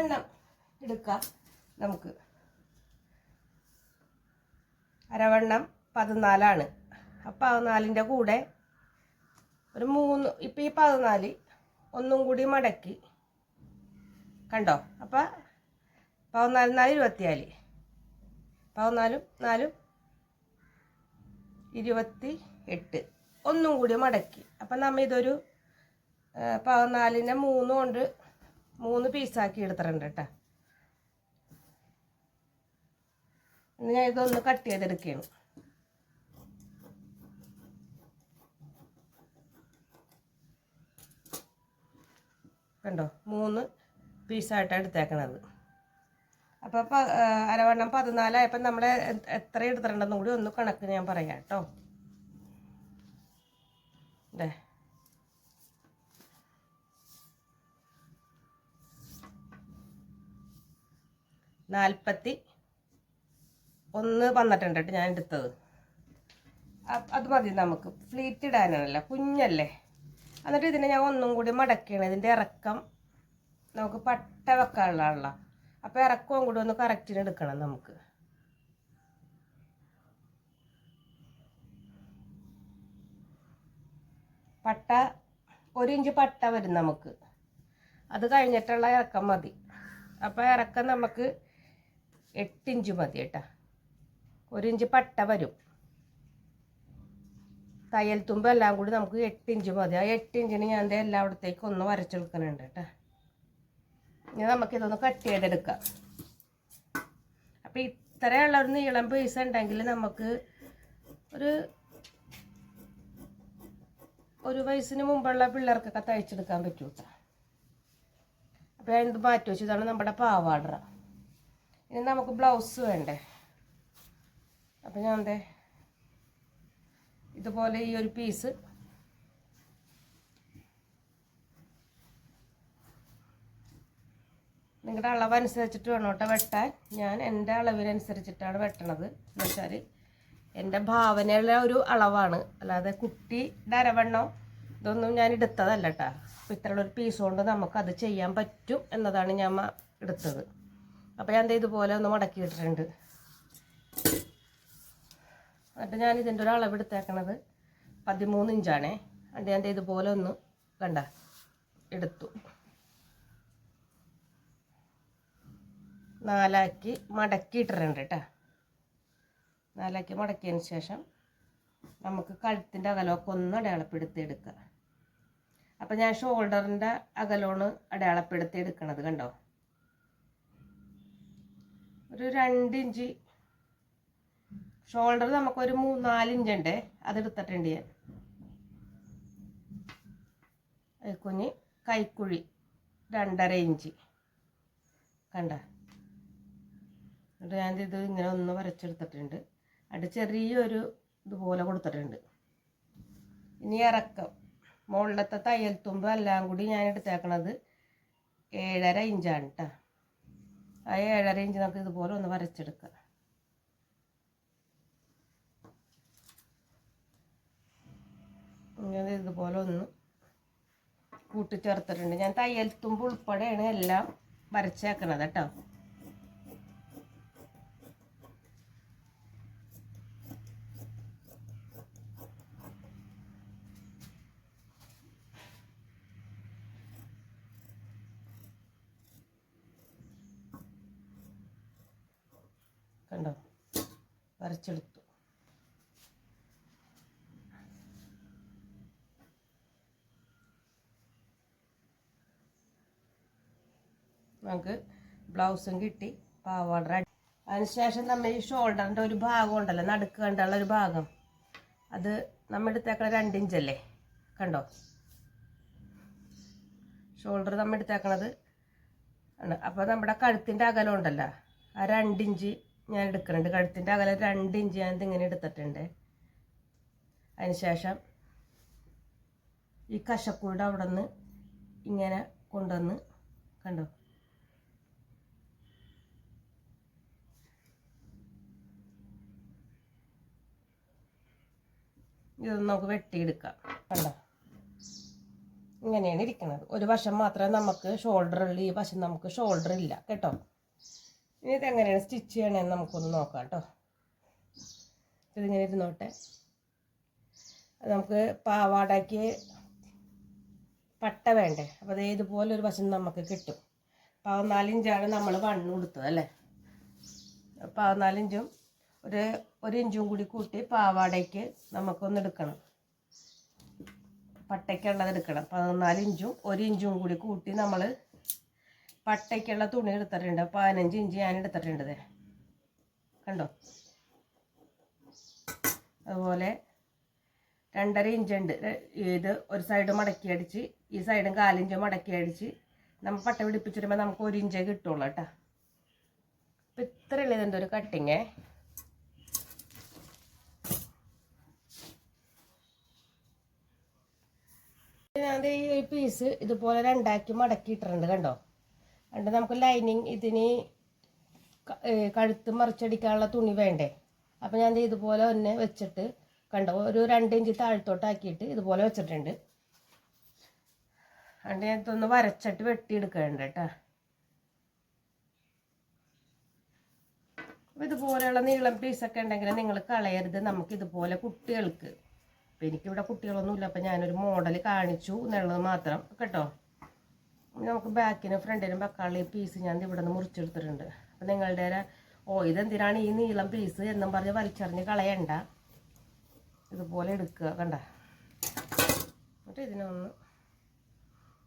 അരവണ്ണം എടുക്കാം നമുക്ക്. അരവണ്ണം പതിനാലാണ്. ആ പതിനാലിന്റെ കൂടെ ഒരു മൂന്ന് ഇപ്പം ഈ പതിനാല് ഒന്നും കൂടി മടക്കി. കണ്ടോ? അപ്പം പതിനാല് നാല് ഇരുപത്തിനാല് പതിനാലും നാലും ഇരുപത്തി എട്ട് ഒന്നും കൂടി മടക്കി. അപ്പം നമ്മ ഇതൊരു പതിനാലിനെ മൂന്ന് കൊണ്ട് മൂന്ന് പീസാക്കി എടുത്തിട്ടുണ്ട് കേട്ടോ ഞാൻ ഇതൊന്ന് കട്ട് ചെയ്തെടുക്കുകയാണ്. കണ്ടോ? മൂന്ന് പീസായിട്ടാണ് എടുത്തേക്കണത്. അപ്പോൾ അരവണ്ണം പതിനാലായപ്പോൾ നമ്മൾ എത്ര എടുത്തിട്ടുണ്ടെന്നും കൂടി ഒന്ന് കണക്ക് ഞാൻ പറയാം കേട്ടോ ദേ. നാൽപ്പത്തി ഒന്ന് വന്നിട്ടുണ്ട് കേട്ടോ ഞാൻ എടുത്തത്. അത് മതി നമുക്ക്. ഫ്ലീറ്റ് ഇടാനാണല്ലോ. കുഞ്ഞല്ലേ. എന്നിട്ട് ഇതിനെ ഞാൻ ഒന്നും കൂടി മടക്കിയാണ്. ഇതിന്റെ ഇറക്കം നമുക്ക് പട്ട വെക്കാനുള്ളതാണല്ലോ. അപ്പോൾ ഇറക്കവും കൂടി ഒന്ന് കറക്റ്റിന് എടുക്കണം നമുക്ക്. പട്ട ഒരു ഇഞ്ച് പട്ട വരും നമുക്ക്. അത് കഴിഞ്ഞിട്ടുള്ള ഇറക്കം മതി. അപ്പോൾ ഇറക്കം നമുക്ക് എട്ട് ഇഞ്ച് മതി കേട്ടോ. ഒരു ഇഞ്ച് പട്ട വരും. തയ്യൽ തുമ്പ് എല്ലാം കൂടി നമുക്ക് എട്ടിഞ്ച് മതി. ആ എട്ടിഞ്ചിന് ഞാൻ എന്റെ എല്ലായിടത്തേക്കും ഒന്ന് വരച്ചെടുക്കുന്നുണ്ട് കേട്ടോ. ഇനി നമുക്കിതൊന്ന് കട്ട് ചെയ്തെടുക്കാം. അപ്പോൾ ഇത്രയുള്ള ഒരു നീളം പീസ് ഉണ്ടെങ്കിൽ നമുക്ക് ഒരു ഒരു വയസ്സിന് മുമ്പുള്ള പിള്ളേർക്കൊക്കെ തയ്ച്ചെടുക്കാൻ പറ്റൂട്ടോ. അപ്പം അപ്പോൾ ഞാൻ മാറ്റി വെച്ചതാണ് നമ്മുടെ പാവാട. ഇനി നമുക്ക് ബ്ലൗസ് വേണ്ടേ? അപ്പം ഞാൻ എന്തേ ഇതുപോലെ ഈ ഒരു പീസ് നിങ്ങളുടെ അളവനുസരിച്ചിട്ട് വേണം കേട്ടോ വെട്ടാൻ. ഞാൻ എന്റെ അളവിനനുസരിച്ചിട്ടാണ് വെട്ടണത്. എന്ന് വെച്ചാൽ എന്റെ ഭാവനയുള്ള ഒരു അളവാണ്. അല്ലാതെ കുട്ടി അരവണ്ണം ഇതൊന്നും ഞാൻ എടുത്തതല്ല കേട്ടോ അപ്പോൾ ഇത്രയുള്ള ഒരു പീസ് കൊണ്ട് നമുക്കത് ചെയ്യാൻ പറ്റും എന്നതാണ് ഞാൻ എടുത്തത്. അപ്പോൾ ഞാൻ ഇതുപോലെ ഒന്ന് മടക്കി ഇട്ടിട്ടുണ്ട്. എന്നിട്ട് ഞാൻ ഇതിന്റെ ഒരു അളവ് എടുത്തേക്കണത് പതിമൂന്ന് ഇഞ്ചാണേ. എന്നിട്ട് ഞാൻ ഇതുപോലെ ഒന്ന് കണ്ട എടുത്തു. നാലാക്കി മടക്കി ഇട്ടിട്ടുണ്ട് കേട്ടോ നാലാക്കി മടക്കിയതിന് ശേഷം നമുക്ക് കഴുത്തിന്റെ അകലമൊക്കെ ഒന്ന് അടയാളപ്പെടുത്തി എടുക്കുക അപ്പം ഞാൻ ഷോൾഡറിന്റെ അകലമാണ് അടയാളപ്പെടുത്തി എടുക്കണത് കണ്ടോ? ഒരു രണ്ട് ഇഞ്ച്. ഷോൾഡർ നമുക്കൊരു മൂന്ന് നാല് ഇഞ്ച് ഉണ്ട് അതെടുത്തിട്ടുണ്ട് ഞാൻ. കുഞ്ഞ് കൈക്കുഴി രണ്ടര ഇഞ്ച്. കണ്ട? എന്നിട്ട് ഞാൻ ഇത് ഇങ്ങനെ ഒന്ന് വരച്ചെടുത്തിട്ടുണ്ട്. അത് ചെറിയൊരു ഇതുപോലെ കൊടുത്തിട്ടുണ്ട്. ഇനി ഇറക്കം. മുകളിലത്തെ തയ്യൽ തുമ്പ് എല്ലാം കൂടി ഞാൻ എടുത്തേക്കണത് ഏഴര ഇഞ്ചാണ് കേട്ടോ ആ ഏഴര ഇഞ്ച് നമുക്ക് ഇതുപോലെ ഒന്ന് വരച്ചെടുക്കാം. ഇങ്ങനെ ഇതുപോലെ ഒന്ന് കൂട്ടിച്ചേർത്തിട്ടുണ്ട്. ഞാൻ തയ്യൽ തുമ്പ് ഉൾപ്പെടെയാണ് എല്ലാം വരച്ചേക്കണത് കേട്ടോ കണ്ടോ വരച്ചെടുത്തു നമുക്ക് ബ്ലൗസും കിട്ടി പാവാട അതിനുശേഷം നമ്മൾ ഈ ഷോൾഡറിന്റെ ഒരു ഭാഗം ഉണ്ടല്ലോ നടുക്ക് കണ്ടുള്ള ഒരു ഭാഗം. അത് നമ്മൾ എടുത്തേക്കണ രണ്ട് ഇഞ്ചല്ലേ കണ്ടോ? ഷോൾഡർ നമ്മൾ എടുത്തേക്കണത്. ആണ്. അപ്പോൾ നമ്മുടെ കഴുത്തിന്റെ അകലം ഉണ്ടല്ലോ ആ രണ്ട് ഇഞ്ച് ഞാൻ എടുക്കുന്നുണ്ട് കഴുത്തിന്റെ അകലെ രണ്ട് ഇഞ്ച് ഞാൻ ഇതിങ്ങനെ എടുത്തിട്ടുണ്ട്. അതിനുശേഷം ഈ കശക്കൂടെ അവിടെ നിന്ന് ഇങ്ങനെ കൊണ്ടുവന്ന് കണ്ടോ? ഇതൊന്ന് നമുക്ക് വെട്ടിയെടുക്കാം. കണ്ടോ? ഇങ്ങനെയാണ് ഇരിക്കുന്നത് ഒരു വശം മാത്രമേ നമുക്ക് ഷോൾഡർ ഉള്ളൂ ഈ വശം നമുക്ക് ഷോൾഡർ ഇല്ല. കേട്ടോ? ഇനി ഇതെങ്ങനെയാണ്? സ്റ്റിച്ച് ചെയ്യണമെന്ന് നമുക്കൊന്ന് നോക്കാം കേട്ടോ. ഇതിങ്ങനെ ഇരുന്നോട്ടെ നമുക്ക് പാവാടയ്ക്ക് പട്ട വേണ്ടേ? അപ്പോൾ അത് ഇതുപോലെ ഒരു വശം നമുക്ക് കിട്ടും. പതിനാലിഞ്ചാണ് നമ്മൾ വണ്ണ് കൊടുത്തത് അല്ലേ? പതിനാലിഞ്ചും ഒരു ഒരു ഇഞ്ചും കൂടി കൂട്ടി പാവാടയ്ക്ക് നമുക്കൊന്ന് എടുക്കണം. പട്ടയ്ക്കുള്ളത് എടുക്കണം. പതിനാലിഞ്ചും ഒരു ഇഞ്ചും കൂടി കൂട്ടി നമ്മൾ പട്ടയ്ക്കുള്ള തുണി എടുത്തിട്ടുണ്ട്. പതിനഞ്ച് ഇഞ്ച് ഞാൻ എടുത്തിട്ടുണ്ട്. കണ്ടോ? അതുപോലെ രണ്ടര ഇഞ്ച് ഉണ്ട്. ഇത് ഒരു സൈഡ് മടക്കി അടിച്ച് ഈ സൈഡും കാലിഞ്ച് മടക്കി അടിച്ച് നമ്മൾ പട്ട പിടിപ്പിച്ചിരുമ്പോൾ നമുക്ക് ഒരു ഇഞ്ചേ കിട്ടുള്ളൂ കേട്ടോ. അപ്പം ഇത്ര ഉള്ളതിന്റെ ഒരു കട്ടിങ്ങേ ഞാൻ ഈ പീസ് ഇതുപോലെ രണ്ടാക്കി മടക്കി ഇട്ടിട്ടുണ്ട് കണ്ടോ? എന്നിട്ട് നമുക്ക് ലൈനിങ് ഇതിന് കഴുത്ത് മറിച്ചടിക്കാനുള്ള തുണി വേണ്ടേ? അപ്പം ഞാൻ ഇതുപോലെ തന്നെ വെച്ചിട്ട് കണ്ടോ ഒരു രണ്ട് ഇഞ്ച് താഴ്ത്തോട്ടാക്കിയിട്ട് ഇതുപോലെ വെച്ചിട്ടുണ്ട്. അതുകൊണ്ട് ഞാൻ ഇതൊന്ന് വരച്ചിട്ട് വെട്ടിയെടുക്കുന്നുണ്ട് കേട്ടോ അപ്പോൾ ഇതുപോലെയുള്ള നീളം പീസൊക്കെ ഉണ്ടെങ്കിൽ നിങ്ങൾ കളയരുത്. നമുക്ക് ഇതുപോലെ കുട്ടികൾക്ക്. അപ്പം എനിക്കിവിടെ കുട്ടികളൊന്നുമില്ല. അപ്പം ഞാനൊരു മോഡൽ കാണിച്ചു എന്നുള്ളത് മാത്രം. കേട്ടോ? നമുക്ക് ബാക്കിനും ഫ്രണ്ടിനും ഈ പീസ് ഞാൻ ഇവിടെ നിന്ന് മുറിച്ചെടുത്തിട്ടുണ്ട്. അപ്പം നിങ്ങളുടെ ഓ ഇതെന്തിനാണ് ഈ നീളം പീസ് എന്നും പറഞ്ഞ് വലിച്ചെറിഞ്ഞ് കളയണ്ട. ഇതുപോലെ എടുക്കുക കണ്ട? എന്നിട്ട് ഇതിനൊന്ന്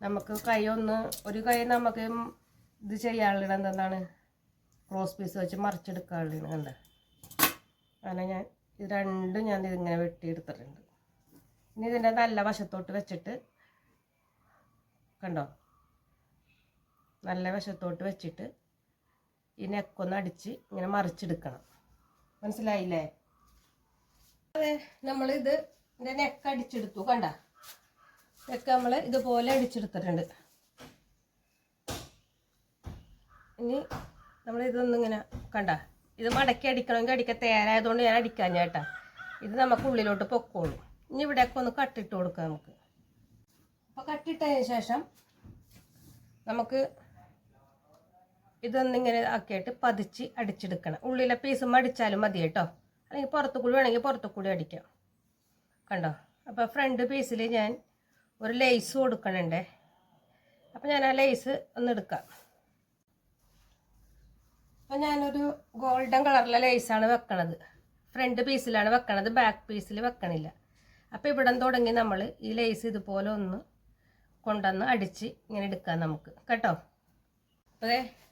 നമുക്ക് കൈ ഒന്ന് ഒരു കൈ നമുക്ക് ഇത് ചെയ്യാനുള്ള എന്താണ് ക്രോസ് പീസ് വെച്ച് മറിച്ചെടുക്കാനുള്ള കണ്ട? അങ്ങനെ ഞാൻ ഇത് രണ്ടും ഞാൻ ഇതിങ്ങനെ വെട്ടിയെടുത്തിട്ടുണ്ട്. ഇനി ഇതിന്റെ നല്ല വശത്തോട്ട് വെച്ചിട്ട് കണ്ടോ? നല്ല വശത്തോട്ട് വെച്ചിട്ട് ഈ നെക്കൊന്ന് അടിച്ച് ഇങ്ങനെ മറിച്ചെടുക്കണം. മനസ്സിലായില്ലേ? അതെ നമ്മളിത് ഇതിന്റെ നെക്ക് അടിച്ചെടുത്തു കണ്ട? നെക്ക് നമ്മൾ ഇതുപോലെ അടിച്ചെടുത്തിട്ടുണ്ട്. ഇനി നമ്മൾ ഇതൊന്നിങ്ങനെ കണ്ട? ഇത് മടക്കി അടിക്കണമെങ്കിൽ അടിക്കാൻ തേരായതുകൊണ്ട് ഞാൻ അടിക്കാൻ ചേട്ടാ ഇത് നമുക്ക് ഉള്ളിലോട്ട് പൊക്കോളൂ. ഇനി ഇവിടെയൊക്കെ ഒന്ന് കട്ടിട്ട് കൊടുക്കാം നമുക്ക്. അപ്പോൾ കട്ടിട്ടതിന് ശേഷം നമുക്ക് ഇതൊന്നിങ്ങനെ ആക്കിയിട്ട് പതിച്ച് അടിച്ചെടുക്കണം. ഉള്ളിലെ പീസ് മടിച്ചാലും മതി കേട്ടോ. അല്ലെങ്കിൽ പുറത്തു കൂടി വേണമെങ്കിൽ പുറത്തു കൂടി അടിക്കാം. കണ്ടോ? അപ്പോൾ ഫ്രണ്ട് പീസിൽ ഞാൻ ഒരു ലേസ് കൊടുക്കണുണ്ടേ. അപ്പോൾ ഞാൻ ആ ലേസ് ഒന്ന് എടുക്കാം. അപ്പോൾ ഞാനൊരു ഗോൾഡൻ കളറിലെ ലേസാണ് വെക്കണത്. ഫ്രണ്ട് പീസിലാണ് വെക്കണത്. ബാക്ക് പീസിൽ വെക്കണില്ല. അപ്പോൾ ഇവിടെ തുടങ്ങി നമ്മൾ ഈ ലേസ് ഇതുപോലെ ഒന്ന് കൊണ്ടുവന്ന് അടിച്ച് ഇങ്ങനെ എടുക്കാം നമുക്ക്. കേട്ടോ? അപ്പോൾ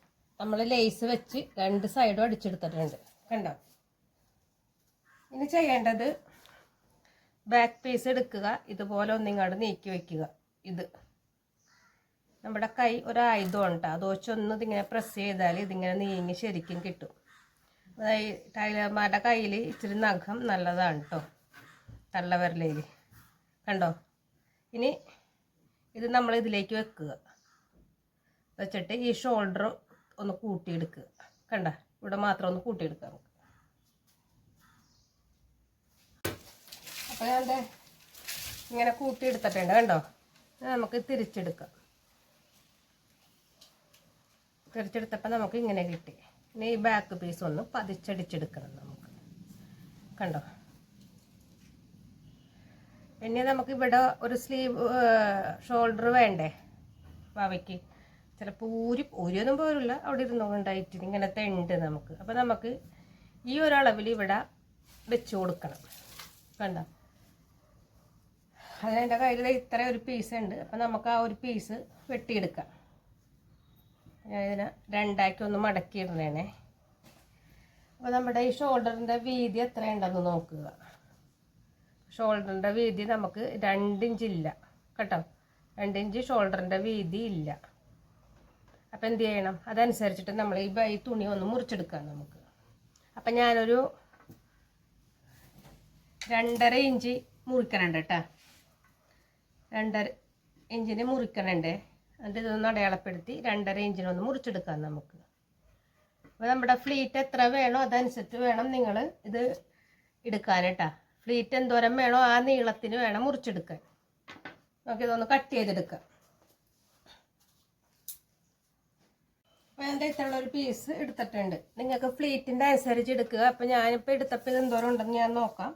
നമ്മൾ ലേസ് വെച്ച് രണ്ട് സൈഡും അടിച്ചെടുത്തിട്ടുണ്ട്. കണ്ടോ? ഇനി ചെയ്യേണ്ടത് ബാക്ക് പീസ് എടുക്കുക. ഇതുപോലെ ഒന്നിങ്ങാട് നീക്കി വയ്ക്കുക ഇത്. നമ്മുടെ കൈ ഒരായുധമാണ് കേട്ടോ അത് വെച്ചൊന്ന് ഇതിങ്ങനെ പ്രസ് ചെയ്താൽ ഇതിങ്ങനെ നീങ്ങി ശരിക്കും കിട്ടും. അതായത് ടൈലർമാരുടെ കയ്യിൽ ഇച്ചിരി നഖം നല്ലതാണ് കേട്ടോ തള്ളവിരലയിൽ കണ്ടോ? ഇനി ഇത് നമ്മൾ ഇതിലേക്ക് വെക്കുക. വെച്ചിട്ട് ഈ ഷോൾഡർ ഒന്ന് കൂട്ടിയെടുക്കുക കണ്ട? ഇവിടെ മാത്രം ഒന്ന് കൂട്ടിയെടുക്കുക നമുക്ക്. അപ്പോൾ ഞാൻ ഇങ്ങനെ കൂട്ടിയെടുത്തിട്ടുണ്ട് കണ്ടോ? നമുക്ക് തിരിച്ചെടുക്കാം. തിരിച്ചെടുത്തപ്പോൾ നമുക്ക് ഇങ്ങനെ കിട്ടി. ഇനി ഈ ബാക്ക് പീസ് ഒന്ന് പതിച്ചടിച്ചെടുക്കണം നമുക്ക്. കണ്ടോ? പിന്നെ നമുക്ക് ഇവിടെ ഒരു സ്ലീവ് ഷോൾഡർ വേണ്ടേ? ഭാവയ്ക്ക് ചിലപ്പോൾ ഊരി ഊരിയൊന്നും പോലുള്ള അവിടെ ഇരുന്നുകൊണ്ടായിട്ട് ഇങ്ങനത്തെ ഉണ്ട് നമുക്ക്. അപ്പോൾ നമുക്ക് ഈ ഒരളവിൽ ഇവിടെ വെച്ച് കൊടുക്കണം. കണ്ട? അതിനെന്റെ കയ്യിൽ ഇത്ര ഒരു പീസ് ഉണ്ട്. അപ്പം നമുക്ക് ആ ഒരു പീസ് വെട്ടിയെടുക്കാം. ഞാൻ ഇതിനെ രണ്ടാക്കി ഒന്ന് മടക്കിയിടണേ അപ്പോൾ നമ്മുടെ ഈ ഷോൾഡറിന്റെ വീതി എത്ര ഉണ്ടെന്ന് നോക്കുക. ഷോൾഡറിന്റെ വീതി നമുക്ക് രണ്ടിഞ്ചില്ല കേട്ടോ? രണ്ടിഞ്ച് ഷോൾഡറിന്റെ വീതി ഇല്ല. അപ്പം എന്ത് ചെയ്യണം? അതനുസരിച്ചിട്ട് നമ്മൾ ഈ ഈ തുണി ഒന്ന് മുറിച്ചെടുക്കാം നമുക്ക്. അപ്പം ഞാനൊരു രണ്ടര ഇഞ്ച് മുറിക്കണുണ്ട് കേട്ടോ. രണ്ടര ഇഞ്ചിന് മുറിക്കണുണ്ട്. എന്നിട്ട് ഇതൊന്ന് അടയാളപ്പെടുത്തി രണ്ടര ഇഞ്ചിനൊന്ന് മുറിച്ചെടുക്കാം നമുക്ക്. അപ്പോൾ നമ്മുടെ ഫ്ലീറ്റ് എത്ര വേണോ അതനുസരിച്ച് വേണം നിങ്ങൾ ഇത് എടുക്കാൻ കേട്ടോ. ഫ്ലീറ്റ് എന്തോരം വേണോ ആ നീളത്തിന് വേണം മുറിച്ചെടുക്കാൻ. നമുക്കിതൊന്ന് കട്ട് ചെയ്തെടുക്കാം. അപ്പോൾ ഒരു പീസ് എടുത്തിട്ടുണ്ട്. നിങ്ങൾക്ക് ഫ്ലീറ്റിന്റെ അനുസരിച്ച് എടുക്കുക. അപ്പോൾ ഞാനിപ്പോൾ എടുത്തപ്പോൾ ഇത് എന്തോരം ഉണ്ടെന്ന് ഞാൻ നോക്കാം.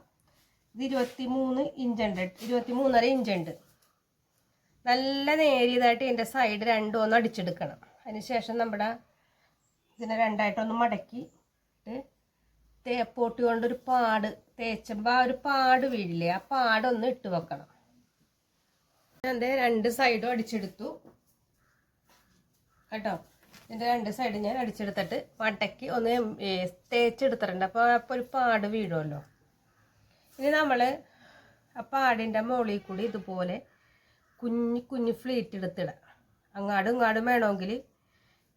ഇത് ഇരുപത്തി മൂന്ന് ഇഞ്ച് ഉണ്ട്. ഇരുപത്തി മൂന്നര ഇഞ്ച് ഉണ്ട്. നല്ല നേരിയതായിട്ട് ഇതിന്റെ സൈഡ് രണ്ടും ഒന്ന് അടിച്ചെടുക്കണം. അതിനുശേഷം നമ്മുടെ ഇതിനെ രണ്ടായിട്ടൊന്ന് മടക്കി തേപ്പോട്ടി കൊണ്ടൊരു പാട് തേച്ചുമ്പോൾ ആ ഒരു പാട് വീഴില്ലേ ആ പാടൊന്ന് ഇട്ട് വെക്കണം. ദേ രണ്ട് സൈഡും അടിച്ചെടുത്തു. കേട്ടോ? ഇതിന്റെ രണ്ട് സൈഡ് ഞാൻ അടിച്ചെടുത്തിട്ട് വട്ടയ്ക്ക് ഒന്ന് തേച്ചെടുത്തിട്ടുണ്ട്. അപ്പോൾ അപ്പോൾ ഒരു പാട് വീഴുമല്ലോ. ഇനി നമ്മൾ ആ പാടിന്റെ മുകളിൽ കൂടി ഇതുപോലെ കുഞ്ഞു കുഞ്ഞു ഫ്ലീറ്റ് എടുത്തിടാം അങ്ങാടും ഇങ്ങാടും വേണമെങ്കിൽ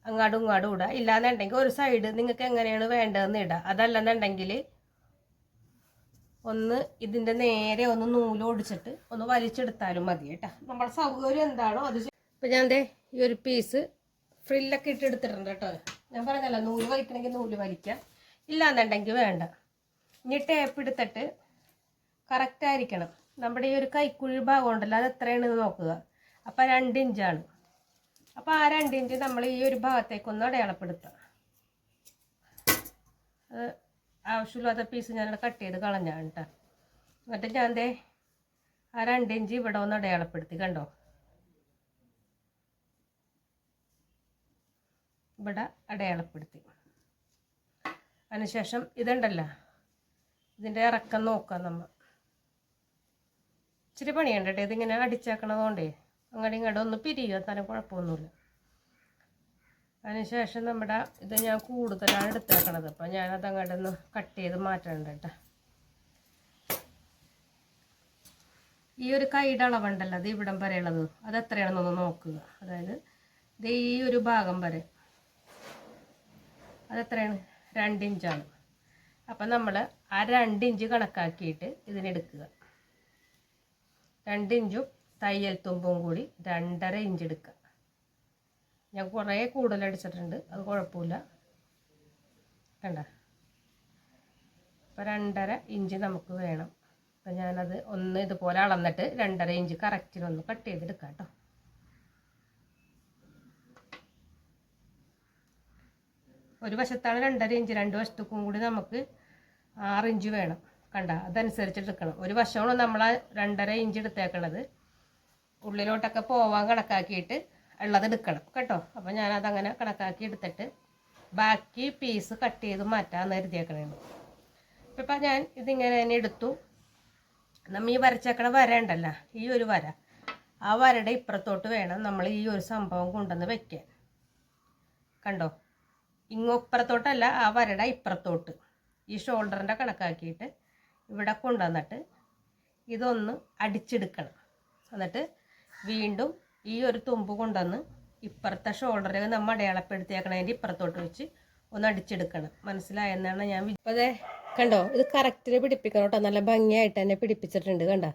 അങ്ങാടും ഇങ്ങാടും ഇടാം ഇല്ലാന്നുണ്ടെങ്കിൽ ഒരു സൈഡ് നിങ്ങൾക്ക് എങ്ങനെയാണ് വേണ്ടതെന്ന് ഇടാം അതല്ലെന്നുണ്ടെങ്കിൽ ഒന്ന് ഇതിന്റെ നേരെ ഒന്ന് നൂൽ ഓടിച്ചിട്ട് ഒന്ന് വലിച്ചെടുത്താലും മതി കേട്ടോ. നമ്മുടെ സൗകര്യം എന്താണോ അത് ഇപ്പം ഞാൻ ദേ ഈ ഒരു പീസ് ഫ്രില്ലൊക്കെ ഇട്ട് എടുത്തിട്ടുണ്ട് കേട്ടോ. ഞാൻ പറഞ്ഞല്ലോ നൂൽ വലിക്കണമെങ്കിൽ നൂൽ വലിക്കാം. ഇല്ലാന്നുണ്ടെങ്കിൽ വേണ്ട. ഇനി ടേപ്പ് എടുത്തിട്ട് കറക്റ്റ് ആയിരിക്കണം. നമ്മുടെ ഈ ഒരു കൈക്കുഴി ഭാഗം ഉണ്ടല്ലോ അത് എത്രയാണ് നോക്കുക. അപ്പോൾ രണ്ട് ഇഞ്ചാണ് അപ്പോൾ ആ രണ്ട് ഇഞ്ച് നമ്മൾ ഈ ഒരു ഭാഗത്തേക്കൊന്ന് അടയാളപ്പെടുത്തുക അത് ആവശ്യമില്ലാത്ത പീസ് ഞാനിവിടെ കട്ട് ചെയ്ത് കളഞ്ഞാണ് കേട്ടോ. എന്നിട്ട് ഞാൻ ദേ ആ രണ്ട് ഇഞ്ച് ഇവിടെ ഒന്ന് അടയാളപ്പെടുത്തി കണ്ടോ? ഇവിടെ അടയാളപ്പെടുത്തി. അതിനുശേഷം ഇതുണ്ടല്ലോ. ഇതിന്റെ ഇറക്കം നോക്കാം നമ്മൾ. ഇച്ചിരി പണിയുണ്ട് ഇതിങ്ങനെ അടിച്ചേക്കണതുകൊണ്ടേ അങ്ങോട്ടും ഇങ്ങോട്ടും ഒന്ന് പിരിയുക. തന്നെ കുഴപ്പമൊന്നുമില്ല. അതിനുശേഷം നമ്മുടെ ഇത് ഞാൻ കൂടുതലാണ് എടുത്തേക്കണത്. അപ്പം ഞാനത് അങ്ങോട്ടൊന്ന് കട്ട് ചെയ്ത് മാറ്റണ്ട കേട്ടോ. ഈ ഒരു കൈയുടെ അളവുണ്ടല്ലോ. അത് ഇവിടം വരെയുള്ളത്. അത് എത്രയാണെന്നൊന്ന് നോക്കുക. അതായത് ഇത് ഈ ഒരു ഭാഗം വരെ. അതെത്രയാണ്? രണ്ട് ഇഞ്ചാണ്. അപ്പം നമ്മൾ ആ രണ്ട് ഇഞ്ച് കണക്കാക്കിയിട്ട് ഇതിനെടുക്കുക. രണ്ട് ഇഞ്ചും തയ്യൽ തുമ്പും കൂടി രണ്ടര ഇഞ്ച് എടുക്കുക. ഞാൻ കുറേ കൂടുതൽ അടിച്ചിട്ടുണ്ട്. അത് കുഴപ്പമില്ല. കണ്ട? അപ്പോൾ രണ്ടര ഇഞ്ച് നമുക്ക് വേണം. അപ്പം ഞാനത് ഒന്ന് ഇതുപോലെ അളന്നിട്ട് രണ്ടര ഇഞ്ച് കറക്റ്റിനൊന്ന് കട്ട് ചെയ്തെടുക്കാം കേട്ടോ. ഒരു വശത്താണ് രണ്ടര ഇഞ്ച് രണ്ട് വശത്തേക്കും കൂടി നമുക്ക് ആറ് ഇഞ്ച് വേണം. കണ്ട? അതനുസരിച്ച് എടുക്കണം. ഒരു വശമാണ് നമ്മൾ രണ്ടര ഇഞ്ച് എടുത്തേക്കണത്. ഉള്ളിലോട്ടൊക്കെ പോവാൻ കണക്കാക്കിയിട്ട് ഉള്ളത് എടുക്കണം. കേട്ടോ? അപ്പോൾ ഞാനത് അങ്ങനെ കണക്കാക്കി എടുത്തിട്ട് ബാക്കി പീസ് കട്ട് ചെയ്ത് മാറ്റാമെന്ന് കരുതിയേക്കണേന്ന് ഇപ്പം ഞാൻ ഇതിങ്ങനെ തന്നെ എടുത്തു. നമ്മൾ ഈ വരച്ചേക്കണ വര ഉണ്ടല്ലോ ഈ ഒരു വര. ആ വരയുടെ ഇപ്പുറത്തോട്ട് വേണം നമ്മൾ ഈ ഒരു സംഭവം കൊണ്ടുവന്ന് വയ്ക്കാൻ കണ്ടോ? ഇങ്ങപ്പുറത്തോട്ടല്ല ആ വരട ഇപ്പുറത്തോട്ട്. ഈ ഷോൾഡറിന്റെ കണക്കാക്കിയിട്ട് ഇവിടെ കൊണ്ടുവന്നിട്ട് ഇതൊന്ന് അടിച്ചെടുക്കണം. എന്നിട്ട് വീണ്ടും ഈ ഒരു തുമ്പ് കൊണ്ടുവന്ന് ഇപ്പുറത്തെ ഷോൾഡറിൽ നമ്മൾ അടയാളപ്പെടുത്തിയേക്കണതിന്റെ ഇപ്പുറത്തോട്ട് വെച്ച് ഒന്ന് അടിച്ചെടുക്കണം. മനസ്സിലായെന്നാണ് ഞാൻ വി- അപ്പൊ അതെ കണ്ടോ ഇത് കറക്റ്റിൽ പിടിപ്പിക്കണം കേട്ടോ. നല്ല ഭംഗിയായിട്ട് തന്നെ പിടിപ്പിച്ചിട്ടുണ്ട് കണ്ടോ.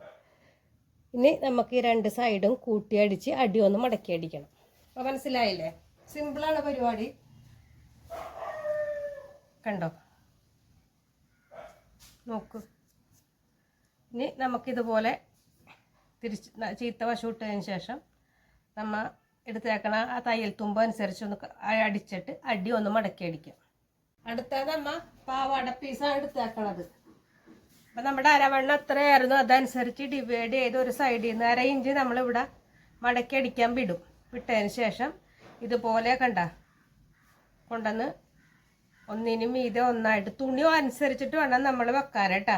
ഇനി നമുക്ക് ഈ രണ്ട് സൈഡും കൂട്ടി അടിച്ച് അടി ഒന്ന് മടക്കി അടിക്കണം. അപ്പോൾ മനസ്സിലായില്ലേ? സിമ്പിളാണ് പരിപാടി. കണ്ടോ? നോക്കൂ. ഇനി നമുക്കിതുപോലെ തിരിച്ച് ചീത്ത വശം ഇട്ടതിന് ശേഷം നമ്മ എടുത്തേക്കണ ആ തയ്യൽ തുമ്പ അനുസരിച്ച് ഒന്ന് അടിച്ചിട്ട് അടി ഒന്ന് മടക്കി അടിക്കാം. അടുത്തത് നമ്മ പാവാട പീസാണ് എടുത്തേക്കണത്. അപ്പം നമ്മുടെ അരവണ്ണം എത്രയായിരുന്നു അതനുസരിച്ച് ഡിവൈഡ് ചെയ്ത് ഒരു സൈഡിൽ നിന്ന് അര ഇഞ്ച് നമ്മളിവിടെ മടക്കി അടിക്കാൻ വിടും. വിട്ടതിന് ശേഷം ഇതുപോലെ കണ്ട കൊണ്ടുവന്ന് ഒന്നിനും മീതെ ഒന്നായിട്ട് തുണി അനുസരിച്ചിട്ട് വേണം നമ്മൾ വെക്കാൻ കേട്ടോ.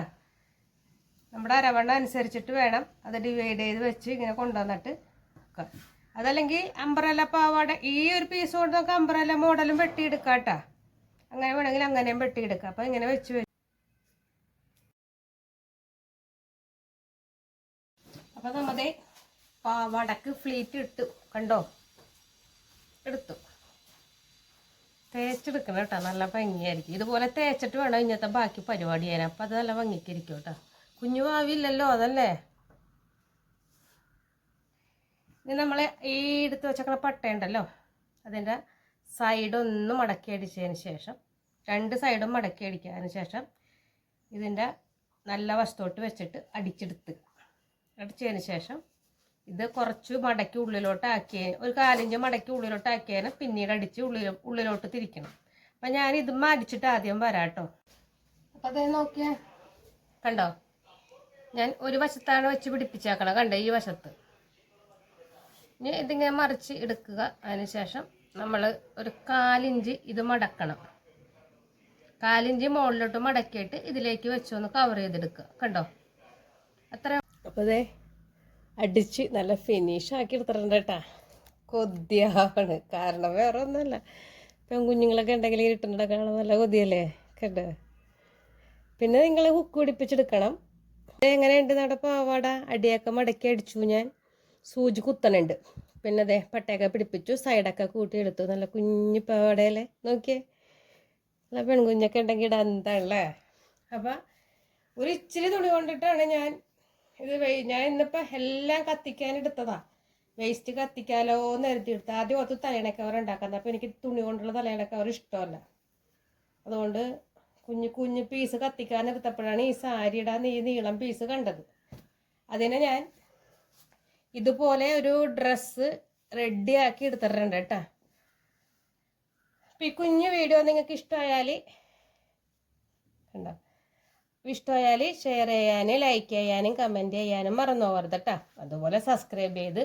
നമ്മുടെ അരവണ്ണം അനുസരിച്ചിട്ട് വേണം അത് ഡിവൈഡ് ചെയ്ത് വെച്ച് ഇങ്ങനെ കൊണ്ടുവന്നിട്ട് വെക്കാം. അതല്ലെങ്കിൽ അംബ്രല പാവാട ഈ ഒരു പീസ് കൊണ്ട് നമുക്ക് അംബ്രല മോഡലും വെട്ടിയെടുക്കാം കേട്ടോ. അങ്ങനെ വേണമെങ്കിൽ അങ്ങനെയും വെട്ടിയെടുക്കാം. അപ്പം ഇങ്ങനെ വെച്ച് വെച്ച്. അപ്പം നമ്മുടെ പാവാടക്ക് ഫ്ലീറ്റ് ഇട്ടു. കണ്ടോ? എടുത്തു. തേച്ചെടുക്കണം കേട്ടോ. നല്ല ഭംഗിയായിരിക്കും. ഇതുപോലെ തേച്ചിട്ട് വേണം ഇന്നത്തെ ബാക്കി പരിപാടി ചെയ്യാൻ. അപ്പം അത് നല്ല ഭംഗിക്കിരിക്കും കേട്ടോ. കുഞ്ഞു ഭാവിയില്ലല്ലോ അതല്ലേ? ഇനി നമ്മൾ ഈ എടുത്ത് വെച്ചേക്കണ പട്ടയുണ്ടല്ലോ അതിന്റെ സൈഡ് ഒന്ന് മടക്കി അടിച്ചതിന് ശേഷം രണ്ട് സൈഡും മടക്കി അടിക്കാതിന് ശേഷം ഇതിന്റെ നല്ല വശത്തോട്ട് വെച്ചിട്ട് അടിച്ചെടുത്ത്. അടിച്ചതിന് ശേഷം ഇത് കുറച്ച് മടക്കി ഉള്ളിലോട്ട് ആക്കിയ ഒരു കാലിഞ്ച് മടക്കി ഉള്ളിലോട്ട് ആക്കിയതിന് പിന്നീട് അടിച്ച് ഉള്ളിൽ ഉള്ളിലോട്ട് തിരിക്കണം. അപ്പം ഞാൻ ഇത് മടിച്ചിട്ട് ആദ്യം വരാം കേട്ടോ അപ്പം അതേ നോക്കിയേ. കണ്ടോ? ഞാൻ ഒരു വശത്താണ് വെച്ച് പിടിപ്പിച്ചേക്കണം. കണ്ടോ ഈ വശത്ത്? ഇനി ഇതിങ്ങനെ മറിച്ച് എടുക്കുക. അതിനുശേഷം നമ്മൾ ഒരു കാലിഞ്ച് ഇത് മടക്കണം. കാലിഞ്ച് മുകളിലോട്ട് മടക്കിയിട്ട് ഇതിലേക്ക് വെച്ചൊന്ന് കവർ ചെയ്തെടുക്കുക. കണ്ടോ? അത്ര. അപ്പോൾ അടിച്ച് നല്ല ഫിനിഷ് ആക്കി എടുത്തിട്ടുണ്ട് കേട്ടാ. കൊതിയാണ്. കാരണം വേറെ ഒന്നുമല്ല. പെൺകുഞ്ഞുങ്ങളൊക്കെ ഉണ്ടെങ്കിൽ ഇരുട്ടുണ്ടൊക്കെ കാണാൻ നല്ല കൊതിയല്ലേ? കണ്ടോ? പിന്നെ നിങ്ങൾ ഹുക്ക് പിടിപ്പിച്ചെടുക്കണം. എങ്ങനെയുണ്ട്? നമ്മുടെ പാവാട അടിയൊക്കെ മടക്കി അടിച്ചു ഞാൻ. സൂചി കുത്തണുണ്ട്. പിന്നെ അതെ പട്ടയൊക്കെ പിടിപ്പിച്ചു. സൈഡൊക്കെ കൂട്ടി എടുത്തു. നല്ല കുഞ്ഞു പാവാടയല്ലേ? നോക്കിയേ. നല്ല പെൺകുഞ്ഞൊക്കെ ഉണ്ടെങ്കിൽ ഇടാൻ എന്താണല്ലേ അപ്പം ഒരു ഇച്ചിരി തുണി കൊണ്ടിട്ടാണ് ഞാൻ ഇത് ഞാൻ ഇന്നിപ്പോൾ എല്ലാം കത്തിക്കാൻ എടുത്തതാ. വേസ്റ്റ് കത്തിക്കാലോ എന്ന് കരുതി ആദ്യം ഓർത്ത് തലയണ കവർ ഉണ്ടാക്കുന്നത് അപ്പോൾ എനിക്ക് തുണി കൊണ്ടുള്ള തലയണ കവർ ഇഷ്ടമല്ല. അതുകൊണ്ട് കുഞ്ഞു കുഞ്ഞു പീസ് കത്തിക്കാൻ എടുത്തപ്പോഴാണ് ഈ സാരിയുടെ നീ നീളം പീസ് കണ്ടത്. അതിനെ ഞാൻ ഇതുപോലെ ഒരു ഡ്രസ്സ് റെഡി ആക്കി എടുത്തിട്ടുണ്ട് കേട്ടോ. അപ്പം ഈ കുഞ്ഞു വീഡിയോ നിങ്ങൾക്ക് ഇഷ്ടമായാൽ കണ്ടോ? ഇഷ്ടമായാൽ ഷെയർ ചെയ്യാനും ലൈക്ക് ചെയ്യാനും കമന്റ് ചെയ്യാനും മറന്നു പോകരുത് കേട്ടോ അതുപോലെ സബ്സ്ക്രൈബ് ചെയ്ത്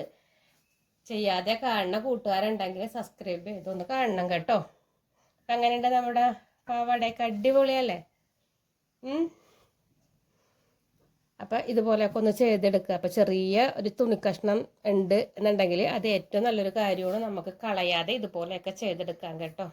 ചെയ്യാതെ കാണുന്ന കൂട്ടുകാരുണ്ടെങ്കിൽ സബ്സ്ക്രൈബ് ചെയ്തൊന്ന് കാണണം കേട്ടോ. അങ്ങനെയുണ്ട് നമ്മുടെ പാവാടയൊക്കെ അടിപൊളിയല്ലേ. അപ്പം ഇതുപോലെയൊക്കെ ഒന്ന് ചെയ്തെടുക്കുക. അപ്പം ചെറിയ ഒരു തുണി കഷ്ണം ഉണ്ട് എന്നുണ്ടെങ്കിൽ അത് ഏറ്റവും നല്ലൊരു കാര്യമാണ് നമുക്ക് കളയാതെ ഇതുപോലെയൊക്കെ ചെയ്തെടുക്കാം കേട്ടോ.